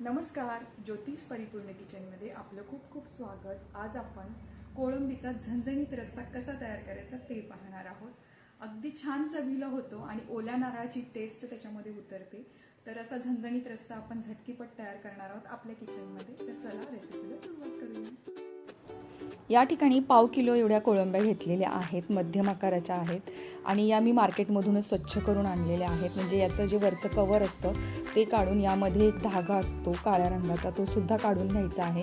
नमस्कार ज्योतिष परिपूर्ण किचनमध्ये आपलं खूप खूप स्वागत. आज आपण कोळंबीचा झणझणीत रस्सा कसा तयार करायचा ते पाहणार आहोत. अगदी छान चवीला होतो आणि ओल्या नारळाची टेस्ट त्याच्यामध्ये उतरते. तर असा झणझणीत रस्सा आपण झटकीपट तयार करणार आहोत आपल्या किचनमध्ये. तर चला रेसिपीला सुरुवात करूया. या ठिकाणी पाव किलो एवढ्या कोळंब्या घेतलेल्या आहेत मध्यम आकाराच्या आहेत आणि या मी मार्केटमधूनच स्वच्छ करून आणलेल्या आहेत. म्हणजे याचं जे वरचं कवर असतं ते काढून यामध्ये एक धागा असतो काळ्या रंगाचा तो सुद्धा काढून घ्यायचा आहे.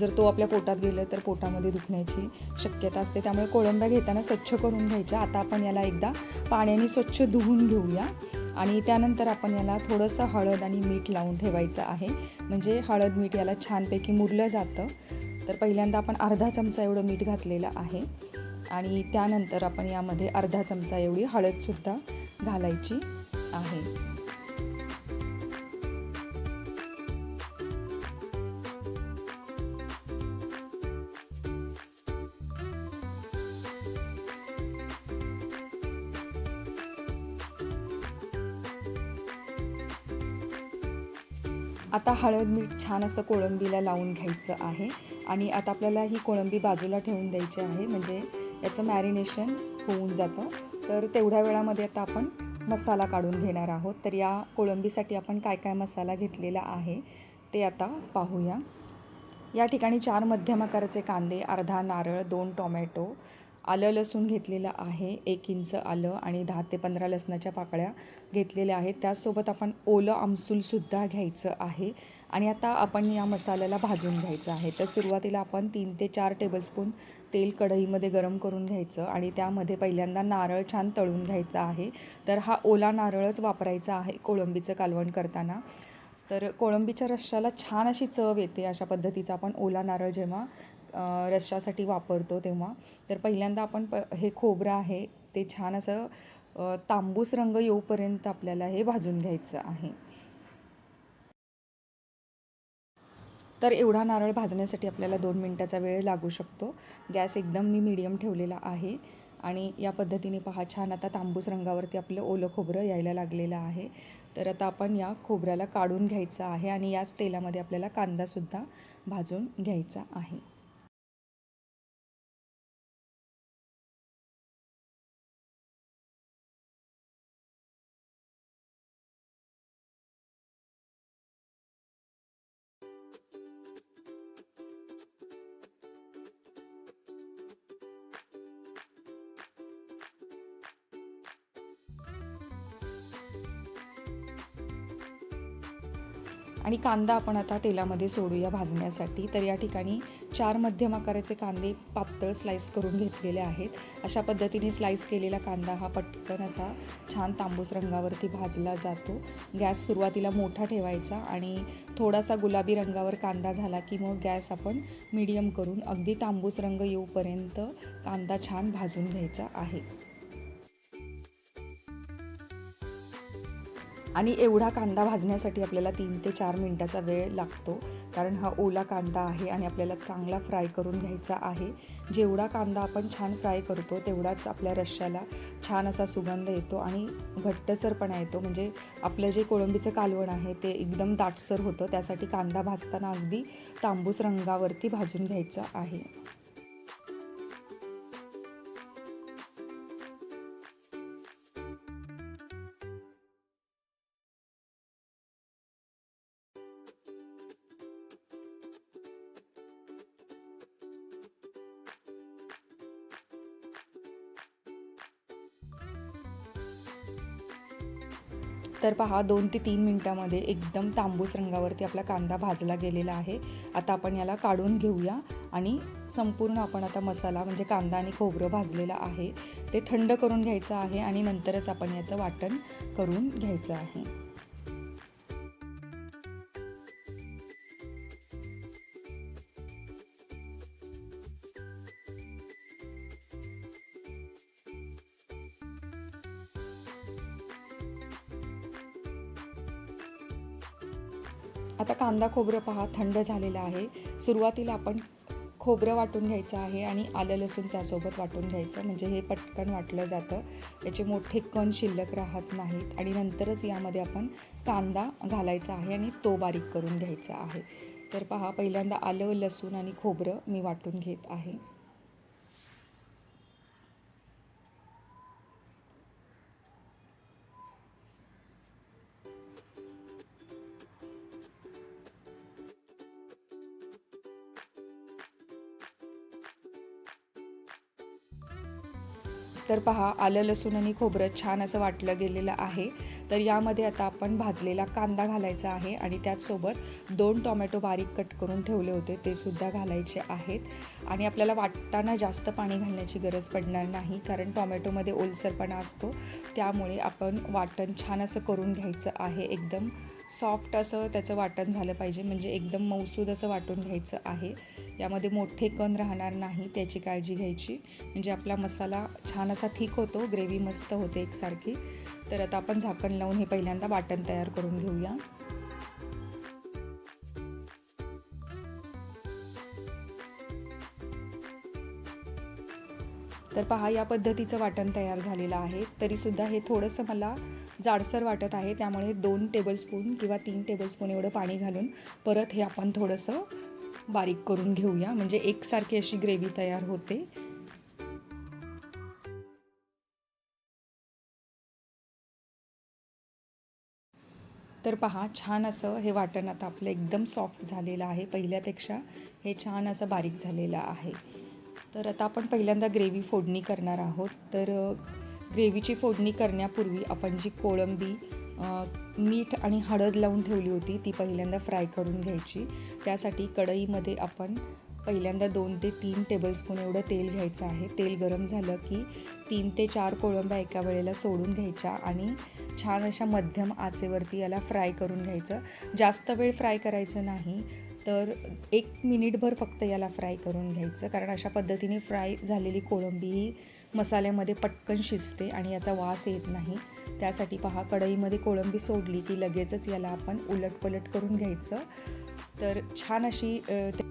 जर तो आपल्या पोटात गेलं तर पोटामध्ये दुखण्याची शक्यता असते. त्यामुळे कोळंब्या घेताना स्वच्छ करून घ्यायच्या. आता आपण याला एकदा पाण्याने स्वच्छ धुवून घेऊया आणि त्यानंतर आपण याला थोडंसं हळद आणि मीठ लावून ठेवायचं आहे. म्हणजे हळद मीठ याला छानपैकी मुरलं जातं. तर पहिल्यांदा आपण अर्धा चमचा एवढं मीठ घातलेलं आहे. आणि त्यानंतर आपण यामध्ये अर्धा चमचा एवढी हळदसुद्धा घालायची आहे. आता हळद मीठ छान असं कोळंबीला लावून घ्यायचं आहे. आणि आता आपल्याला ही कोळंबी बाजूला ठेवून द्यायची आहे. म्हणजे याचं मॅरिनेशन होऊन जातं. तर तेवढ्या वेळामध्ये आता आपण मसाला काढून घेणार आहोत. तर या कोळंबीसाठी आपण काय काय मसाला घेतलेला आहे ते आता पाहूया. या ठिकाणी चार मध्यम आकाराचे कांदे अर्धा नारळ दोन टोमॅटो आलं लसूण घेतलेलं आहे एक इंच आलं आणि दहा ते पंधरा लसणाच्या पाकळ्या घेतलेल्या आहेत. त्याचसोबत आपण ओलं आमसूलसुद्धा घ्यायचं आहे. आणि आता आपण या मसाल्याला भाजून घ्यायचं आहे. तर सुरुवातीला आपण तीन ते चार टेबलस्पून तेल कढईमध्ये गरम करून घ्यायचं आणि त्यामध्ये पहिल्यांदा नारळ छान तळून घ्यायचा आहे. तर हा ओला नारळच वापरायचा आहे कोळंबीचं कालवण करताना. तर कोळंबीच्या रश्श्याला छान अशी चव येते अशा पद्धतीचा आपण ओला नारळ जेव्हा अ, रश्श्यासाठी वापरतो तेव्हा. तर पहिल्यांदा आपण प हे खोबरं आहे ते छान असं तांबूस रंग येऊपर्यंत आपल्याला हे भाजून घ्यायचं आहे. तर एवढा नारळ भाजण्यासाठी आपल्याला दोन मिनटाचा वेळ लागू शकतो. गॅस एकदम मी मीडियम ठेवलेला आहे. आणि या पद्धतीने पहा छान आता तांबूस रंगावरती आपलं ओलं खोबरं यायला लागलेलं आहे. तर आता आपण या खोबऱ्याला काढून घ्यायचं आहे आणि याच तेलामध्ये आपल्याला कांदासुद्धा भाजून घ्यायचा आहे. आणि कांदा आपण आता तेलामध्ये सोडूया भाजण्यासाठी. तर या ठिकाणी चार मध्यम आकाराचे कांदे पातळ स्लाईस करून घेतलेले आहेत. अशा पद्धतीने स्लाईस केलेला कांदा हा पटकन असा छान तांबूस रंगावरती भाजला जातो. गॅस सुरुवातीला मोठा ठेवायचा आणि थोडासा गुलाबी रंगावर कांदा झाला की मग गॅस आपण मीडियम करून अगदी तांबूस रंग येऊपर्यंत कांदा छान भाजून घ्यायचा आहे. आणि एवढा कांदा भाजण्यासाठी आपल्याला तीन ते चार मिनटाचा वेळ लागतो. कारण हा ओला कांदा आहे आणि आपल्याला चांगला फ्राय करून घ्यायचा आहे. जेवढा कांदा आपण छान फ्राय करतो तेवढाच आपल्या रश्श्याला छान असा सुगंध येतो आणि घट्टसरपणा येतो. म्हणजे आपलं जे कोळंबीचं कालवण आहे ते एकदम दाटसर होतं. त्यासाठी कांदा भाजताना अगदी तांबूस रंगावरती भाजून घ्यायचा आहे. तर पहा दोन ते तीन मिनटामध्ये एकदम तांबूस रंगावरती आपला कांदा भाजला गेलेला आहे. आता आपण याला काढून घेऊया आणि संपूर्ण आपण आता मसाला म्हणजे कांदा आणि खोबरं भाजलेलं आहे ते थंड करून घ्यायचं आहे आणि नंतरच आपण याचं वाटण करून घ्यायचं आहे. आता कांदा खोबरं पहा थंड झालेलं आहे. सुरुवातीला आपण खोबरं वाटून घ्यायचं आहे आणि आलं लसूण त्यासोबत वाटून घ्यायचं. म्हणजे हे पटकन वाटलं जातं. याचे मोठे कण शिल्लक राहत नाहीत. आणि नंतरच यामध्ये आपण कांदा घालायचा आहे आणि तो बारीक करून घ्यायचा आहे. तर पहा पहिल्यांदा आलं लसूण आणि खोबरं मी वाटून घेत आहे. तर पहा आलं लसूण आणि खोबरं छान असं वाटलं गेलेलं आहे. तर यामध्ये आता आपण भाजलेला कांदा घालायचा आहे आणि त्याचसोबत दोन टोमॅटो बारीक कट करून ठेवले होते ते सुद्धा घालायचे आहेत. आणि आपल्याला वाटताना जास्त पाणी घालण्याची गरज पडणार नाही कारण टोमॅटोमध्ये ओलसरपणा असतो. त्यामुळे आपण वाटण छान असं करून घ्यायचं आहे एकदम सॉफ्ट असं त्याचं वाटण झालं पाहिजे. म्हणजे एकदम मौसूद असं वाटून घ्यायचं आहे. यामध्ये मोठे कण राहणार नाही त्याची काळजी घ्यायची. म्हणजे आपला मसाला छान असा थिक होतो ग्रेव्ही मस्त होते एकसारखी. तर आता आपण झाकण लावून हे पहिल्यांदा वाटण तयार करून घेऊया. तर पहा या पद्धतीचं वाटण तयार झालेलं आहे. तरीसुद्धा हे थोडंसं मला जाडसर वाटत आहे. त्यामुळे दोन टेबलस्पून किंवा तीन टेबलस्पून एवढं पाणी घालून परत हे आपण थोडंसं बारीक करून घेऊया. म्हणजे एकसारखी अशी ग्रेव्ही तयार होते. तर पहा छान असं हे वाटण आता आपलं एकदम सॉफ्ट झालेलं आहे. पहिल्यापेक्षा हे छान असं बारीक झालेलं आहे. तर आता आपण पहिल्यांदा ग्रेव्ही फोडणी करणार आहोत. तर ग्रेव्हीची फोडणी करण्यापूर्वी आपण जी कोळंबी मीठ आणि हळद लावून ठेवली होती ती पहिल्यांदा फ्राय करून घ्यायची. त्यासाठी कढईमध्ये आपण पहिल्यांदा दोन ते तीन टेबलस्पून एवढं तेल घ्यायचं आहे. तेल गरम झालं की तीन ते चार कोळंब्या एका वेळेला सोडून घ्यायच्या आणि छान अशा मध्यम आचेवरती याला फ्राय करून घ्यायचं. जास्त वेळ फ्राय करायचं नाही तर एक मिनिटभर फक्त याला फ्राय करून घ्यायचं. कारण अशा पद्धतीने फ्राय झालेली कोळंबी ही मसाल्यामध्ये पटकन शिजते आणि याचा वास येत नाही. त्यासाठी पहा कढईमध्ये कोळंबी सोडली की लगेचच याला आपण उलटपलट करून घ्यायचं. तर छान अशी ते-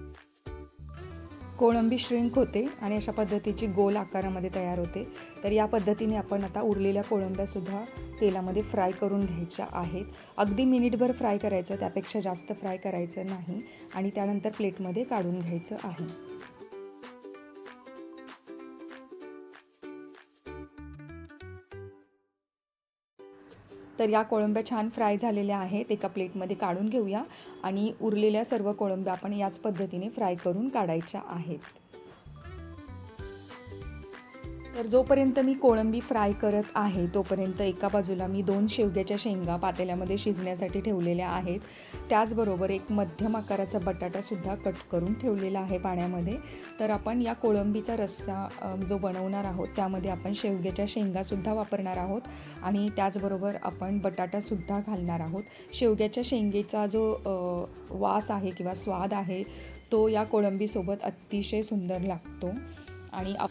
कोळंबी श्रिंक होते आणि अशा पद्धतीची गोल आकारामध्ये तयार होते. तर या पद्धतीने आपण आता उरलेल्या कोळंब्यासुद्धा तेलामध्ये फ्राय करून घ्यायच्या आहेत. अगदी मिनिटभर फ्राय करायचं त्यापेक्षा जास्त फ्राय करायचं नाही आणि त्यानंतर प्लेटमध्ये काढून घ्यायचं आहे. तर या कोळंब्या छान फ्राय झालेल्या आहेत. एका प्लेटमध्ये काढून घेऊया आणि उरलेल्या सर्व कोळंब्या आपण याच पद्धतीने फ्राय करून काढायच्या आहेत. तर जोपर्यंत मी कोळंबी फ्राय करत आहे तोपर्यंत एका बाजूला मी दोन शेवग्याच्या शेंगा पातेल्यामध्ये शिजण्यासाठी ठेवलेल्या आहेत. त्याचबरोबर एक मध्यम आकाराचा बटाटासुद्धा कट करून ठेवलेला आहे पाण्यामध्ये. तर आपण या कोळंबीचा रस्सा जो बनवणार आहोत त्यामध्ये आपण शेवग्याच्या शेंगासुद्धा वापरणार आहोत आणि त्याचबरोबर आपण बटाटासुद्धा घालणार आहोत. शेवग्याच्या शेंगेचा जो वास आहे किंवा स्वाद आहे तो या कोळंबीसोबत अतिशय सुंदर लागतो आणि आप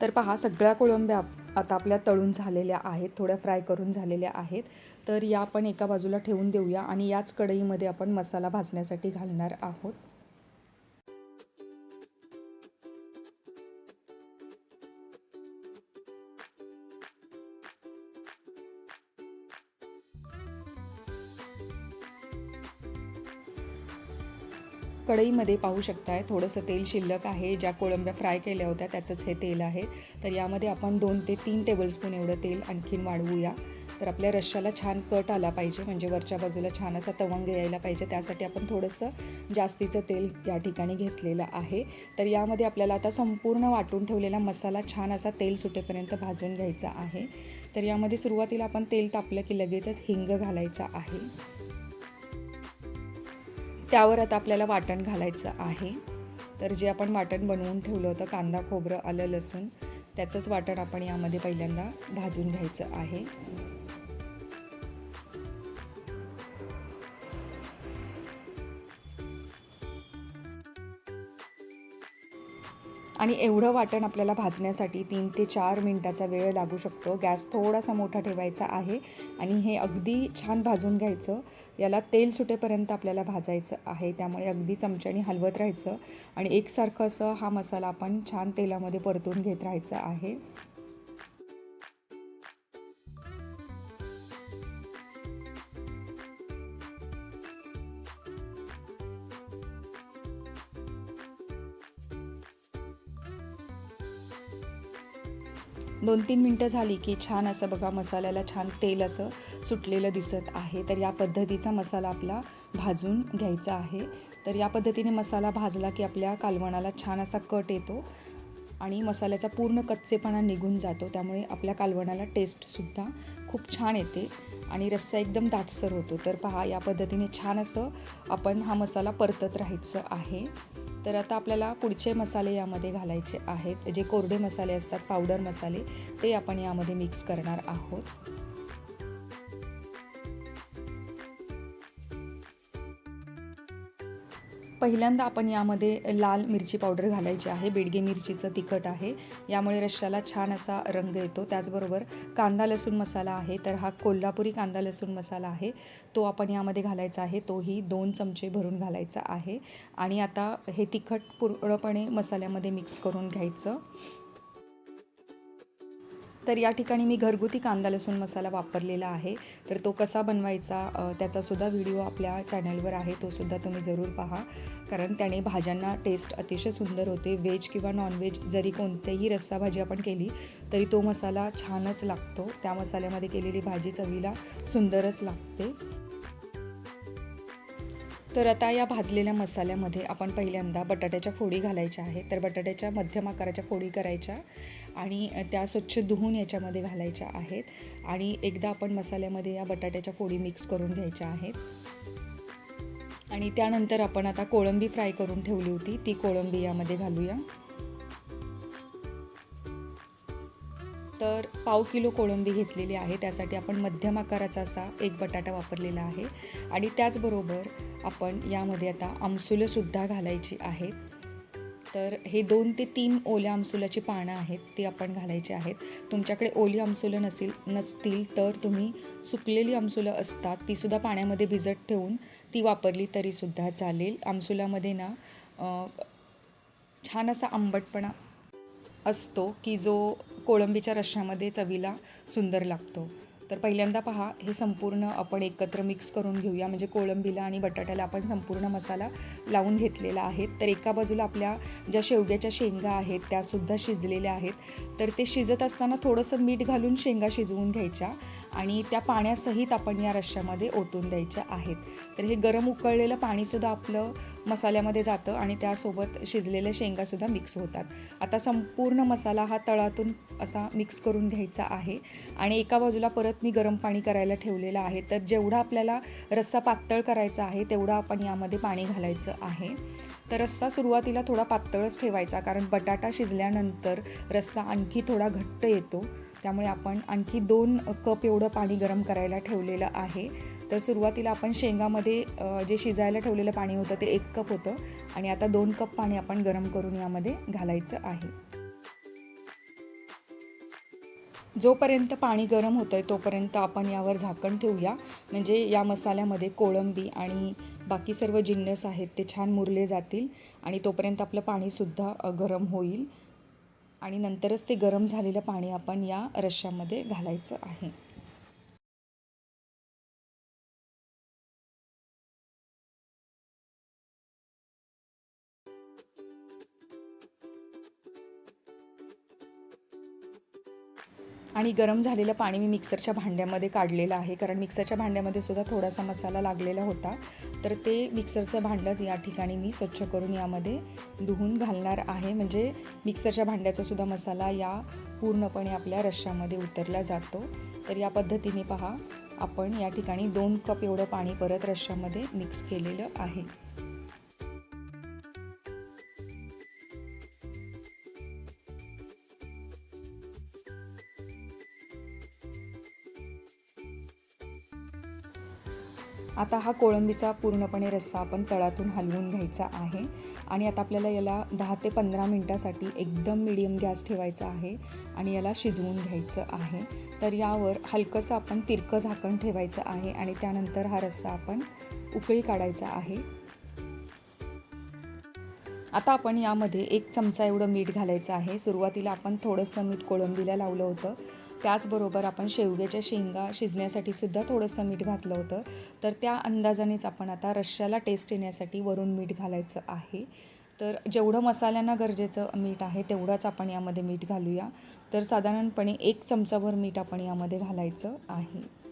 तर पहा सगळ्या कोळंब्या आता आपल्या तळून झालेल्या आहेत थोड्या फ्राय करून झालेल्या आहेत. तर या आपण एका बाजूला ठेवून देऊया आणि याच कढईमध्ये आपण मसाला भाजण्यासाठी घालणार आहोत. कढईमध्ये पाहू शकताय. थोडंसं तेल शिल्लक आहे. ज्या कोळंब्या फ्राय केल्या होत्या त्याचंच हे तेल आहे. तर यामध्ये आपण दोन ते तीन टेबलस्पून एवढं तेल आणखीन वाढवूया. तर आपल्या रश्श्याला छान कट आला पाहिजे. म्हणजे वरच्या बाजूला छान असा तवंग यायला पाहिजे. त्यासाठी आपण थोडंसं जास्तीचं तेल या ठिकाणी घेतलेलं आहे. तर यामध्ये आपल्याला आता संपूर्ण वाटून ठेवलेला मसाला छान असा तेल सुटेपर्यंत भाजून घ्यायचा आहे. तर यामध्ये सुरुवातीला आपण तेल तापलं की लगेचच हिंग घालायचा आहे. त्यावर आता आपल्याला वाटण घालायचं आहे. तर जे आपण वाटण बनवून ठेवलं होतं कांदा खोबरं आलं लसूण त्याचंच वाटण आपण यामध्ये पहिल्यांदा भाजून घ्यायचं आहे. आणि एवढं वाटण आपल्याला भाजण्यासाठी तीन ते चार मिनटाचा वेळ लागू शकतो. गॅस थोडासा मोठा ठेवायचा आहे आणि हे अगदी छान भाजून घ्यायचं. याला तेल सुटेपर्यंत आपल्याला भाजायचं आहे. त्यामुळे अगदी चमच्याने हलवत राहायचं. आणि एकसारखं असं हा मसाला आपण छान तेलामध्ये परतून घेत राहायचं आहे. दोन तीन मिनटं झाली की छान असं बघा मसाल्याला छान तेल असं सुटलेलं दिसत आहे. तर या पद्धतीचा मसाला आपला भाजून घ्यायचा आहे. तर या पद्धतीने मसाला भाजला की आपल्या कालवणाला छान असा कट येतो. आणि मसाल्याचा पूर्ण कच्चेपणा निघून जातो. त्यामुळे आपल्या कालवणाला टेस्टसुद्धा खूप छान येते आणि रस्सा एकदम दाटसर होतो. तर पहा या पद्धतीने छान असं आपण हा मसाला परतत राहायचं आहे. तर आता आपल्याला पुढचे मसाले यामध्ये घालायचे आहेत. जे कोरडे मसाले असतात पावडर मसाले ते आपण यामध्ये मिक्स करणार आहोत. पहिल्यांदा आपण यामध्ये लाल मिरची पावडर घालायची आहे. बेडगे मिरचीचं तिखट आहे. यामुळे रश्श्याला छान असा रंग येतो. त्याचबरोबर कांदा लसूण मसाला आहे. तर हा कोल्हापुरी कांदा लसूण मसाला आहे. तो आपण यामध्ये घालायचा आहे. तोही दोन चमचे भरून घालायचा आहे. आणि आता हे तिखट पूर्णपणे मसाल्यामध्ये मिक्स करून घ्यायचं. तर या ठिकाणी मी घरगुती कांदा लसूण मसाला वापरलेला आहे. तर तो कसा बनवायचा त्याचासुद्धा व्हिडिओ आपल्या चॅनलवर आहे. तोसुद्धा तुम्ही जरूर पहा. कारण त्याने भाज्यांना टेस्ट अतिशय सुंदर होते. व्हेज किंवा नॉनव्हेज जरी कोणतेही रस्सा भाजी आपण केली तरी तो मसाला छानच लागतो. त्या मसाल्यामध्ये केलेली भाजी चवीला सुंदरच लागते. तर आता या भाजलेल्या मसाल्यामध्ये आपण पहिल्यांदा बटाट्याच्या फोडी घालायच्या आहेत. तर बटाट्याच्या मध्यम आकाराच्या फोडी करायच्या आणि त्या स्वच्छ धुवून याच्यामध्ये घालायच्या आहेत. आणि एकदा आपण मसाल्यामध्ये या बटाट्याच्या फोडी मिक्स करून घ्यायच्या आहेत. आणि त्यानंतर आपण आता कोळंबी फ्राय करून ठेवली होती. ती कोळंबी यामध्ये घालूया. तर पाव किलो कोळंबी घेतलेली आहे. त्यासाठी आपण मध्यम आकाराचा असा एक बटाटा वापरलेला आहे. आणि त्याचबरोबर आपण यामध्ये आता आमसुलंसुद्धा घालायची आहेत तर हे दोन ते तीन ओल्या आमसुलाची पानं आहेत ती आपण घालायची आहेत. तुमच्याकडे ओली आमसुलं नसेल नसतील तर तुम्ही सुकलेली आमसुलं असतात तीसुद्धा पाण्यामध्ये भिजत ठेवून ती वापरली तरीसुद्धा चालेल. आमसुलामध्ये ना छान असा आंबटपणा असतो की जो कोळंबीच्या रश्श्यामध्ये चवीला सुंदर लागतो. तर पहिल्यांदा पहा हे संपूर्ण आपण एकत्र मिक्स करून घेऊया. म्हणजे कोळंबीला आणि बटाट्याला आपण संपूर्ण मसाला लावून घेतलेला आहे. तर एका बाजूला आपल्या ज्या शेवग्याच्या शेंगा आहेत त्यासुद्धा शिजलेल्या आहेत. तर ते शिजत असताना थोडंसं मीठ घालून शेंगा शिजवून घ्यायच्या आणि त्या पाण्यासहित आपण या रश्श्यामध्ये ओतून द्यायच्या आहेत. तर हे गरम उकळलेलं पाणीसुद्धा आपलं मसाल्यामध्ये जातं आणि त्यासोबत शिजलेल्या शेंगासुद्धा मिक्स होतात. आता संपूर्ण मसाला हा तळातून असा मिक्स करून घ्यायचा आहे आणि एका बाजूला परत मी गरम पाणी करायला ठेवलेलं आहे. तर जेवढा आपल्याला रस्सा पातळ करायचा आहे तेवढा आपण यामध्ये पाणी घालायचं आहे. तर रस्सा सुरुवातीला थोडा पातळच ठेवायचा कारण बटाटा शिजल्यानंतर रस्सा आणखी थोडा घट्ट येतो. त्यामुळे आपण आणखी दोन कप एवढं पाणी गरम करायला ठेवलेलं आहे. तर सुरुवातीला आपण शेंगामध्ये जे शिजायला ठेवलेलं पाणी होतं ते एक कप होतं आणि आता दोन कप पाणी आपण गरम करून यामध्ये घालायचं आहे. जोपर्यंत पाणी गरम होतं आहे तोपर्यंत आपण यावर झाकण ठेवूया. म्हणजे या मसाल्यामध्ये कोळंबी आणि बाकी सर्व जिन्नस आहेत ते छान मुरले जातील आणि तोपर्यंत आपलं पाणीसुद्धा गरम होईल. आणि नंतरच ते गरम झालेलं पाणी आपण या रश्श्यामध्ये घालायचं आहे. आणि गरम झालेलं पाणी मी मिक्सरच्या भांड्यामध्ये काढलेलं आहे. कारण मिक्सरच्या भांड्यामध्ये सुद्धा थोडासा मसाला लागलेला होता. तर ते मिक्सरचं भांडंच या ठिकाणी मी स्वच्छ करून यामध्ये धुवून घालणार आहे. म्हणजे मिक्सरच्या भांड्याचा सुद्धा मसाला या पूर्णपणे आपल्या रश्श्यामध्ये उतरला जातो. तर या पद्धतीने पहा आपण या ठिकाणी दोन कप एवढं पाणी परत रश्श्यामध्ये मिक्स केलेलं आहे. आता हा कोळंबीचा पूर्णपणे रस्सा आपण तळातून हलवून घ्यायचा आहे. आणि आता आपल्याला याला दहा ते पंधरा मिनटासाठी एकदम मिडियम गॅस ठेवायचा आहे आणि याला शिजवून घ्यायचं आहे. तर यावर हलकंसं आपण तिरकं झाकण ठेवायचं आहे आणि त्यानंतर हा रस्सा आपण उकळी काढायचा आहे. आता आपण यामध्ये एक चमचा एवढं मीठ घालायचं आहे. सुरुवातीला आपण थोडंसं मीठ कोळंबीला लावलं होतं. त्याचबरोबर आपण शेवग्याच्या शेंगा शिजण्यासाठी सुद्धा थोडंसं मीठ घातलं होतं. तर त्या अंदाजानेच आपण आता रश्श्याला टेस्ट येण्यासाठी वरून मीठ घालायचं आहे. तर जेवढं मसाल्यांना गरजेचं मीठ आहे तेवढंच आपण यामध्ये मीठ घालूया. तर साधारणपणे एक चमचाभर मीठ आपण यामध्ये घालायचं आहे.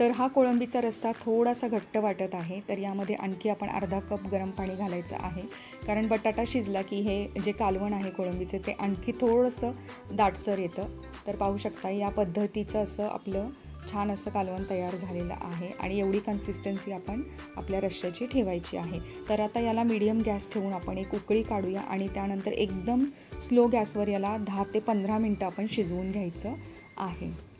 तर हा कोळंबीचा रस्सा थोडासा घट्ट वाटत आहे तर यामध्ये आणखी आपण अर्धा कप गरम पाणी घालायचं आहे. कारण बटाटा शिजला की हे जे कालवण आहे कोळंबीचे ते आणखी थोडंसं दाटसर येतं. तर पाहू शकता या पद्धतीचं असं आपलं छान असं कालवण तयार झालेलं आहे आणि एवढी कन्सिस्टन्सी आपण आपल्या रश्श्याची ठेवायची आहे. तर आता याला मीडियम गॅस ठेवून आपण एक उकळी काढूया आणि त्यानंतर एकदम स्लो गॅसवर याला दहा ते पंधरा मिनटं आपण शिजवून घ्यायचं आहे.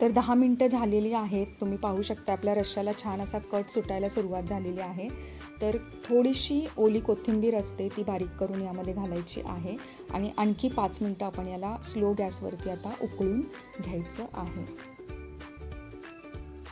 तर दहा मिनटं झालेली आहेत. तुम्ही पाहू शकता आपल्या रश्श्याला छान असा कट सुटायला सुरुवात झालेली आहे. तर थोडीशी ओली कोथिंबीर असते ती बारीक करून यामध्ये घालायची आहे. आणि आणखी पाच मिनटं आपण याला स्लो गॅसवरती आता उकळून घ्यायचं आहे.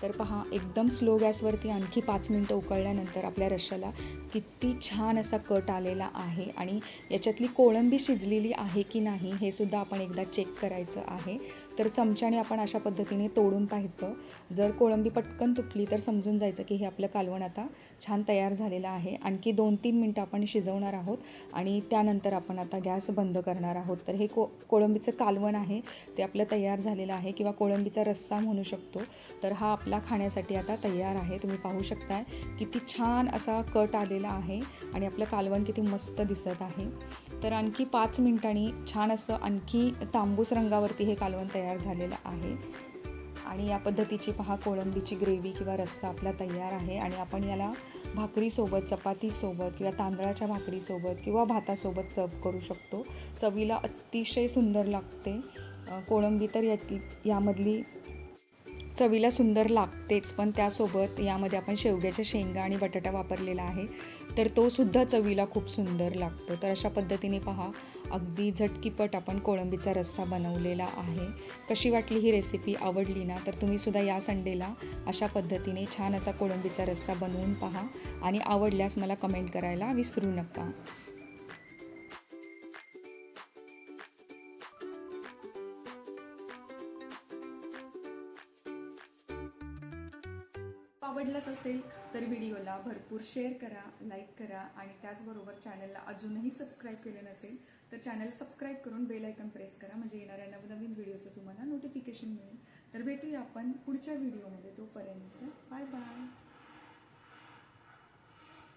तर पहा एकदम स्लो गॅसवरती आणखी पाच मिनटं उकळल्यानंतर आपल्या रश्श्याला किती छान असा कट आलेला आहे. आणि याच्यातली कोळंबी शिजलेली आहे की नाही हे सुद्धा आपण एकदा चेक करायचं आहे. तर चमच्याने आपण अशा पद्धतीने तोडून पाहायचं. जर कोळंबी पटकन तुटली तर समजून जायचं की हे आपलं कालवण आता छान तयार झालेलं आहे. आणखी दोन तीन मिनटं आपण शिजवणार आहोत आणि त्यानंतर आपण आता गॅस बंद करणार आहोत. तर हे को कोळंबीचं कालवण आहे ते आपलं तयार झालेलं आहे किंवा कोळंबीचा रस्सा म्हणू शकतो. तर हा आपला खाण्यासाठी आता तयार आहे. तुम्ही पाहू शकताय किती छान असा कट आलेला आहे आणि आपलं कालवण किती मस्त दिसत आहे. तर आणखी पाच मिनिटांनी छान असं आणखी तांबूस रंगावरती हे कालवण तयार तयार झालेलं आहे. आणि या पद्धतीची पहा कोळंबीची ग्रेव्ही किंवा रस्सा आपला तयार आहे. आणि आपण याला भाकरीसोबत चपातीसोबत किंवा तांदळाच्या भाकरीसोबत किंवा भातासोबत सर्व करू शकतो. चवीला अतिशय सुंदर लागते. कोळंबी तर यातली यामधली चवीला सुंदर लागतेच पण त्यासोबत यामध्ये आपण शेवग्याच्या शेंगा आणि बटाटा वापरलेला आहे. तर तो सुद्धा चवीला खूप सुंदर लागतो. तर अशा पद्धतीने पहा अगदी झटकीपट आपण कोळंबीचा रस्सा बनवलेला आहे. कशी वाटली ही रेसिपी आवडली ना? तर तुम्ही सुद्धा या संडेला अशा पद्धतीने छान असा कोळंबीचा रस्सा बनवून पहा. आणि आवडल्यास मला कमेंट करायला विसरू नका. तर व्हिडिओला भरपूर शेअर करा लाईक करा आणि त्याचबरोबर चॅनलला अजूनही सबस्क्राईब केलं नसेल तर चॅनल सबस्क्राईब करून बेल आयकन प्रेस करा. म्हणजे येणाऱ्या नवनवीन व्हिडिओचं तुम्हाला नोटिफिकेशन मिळेल. तर भेटूया आपण पुढच्या व्हिडिओमध्ये तोपर्यंत बाय बाय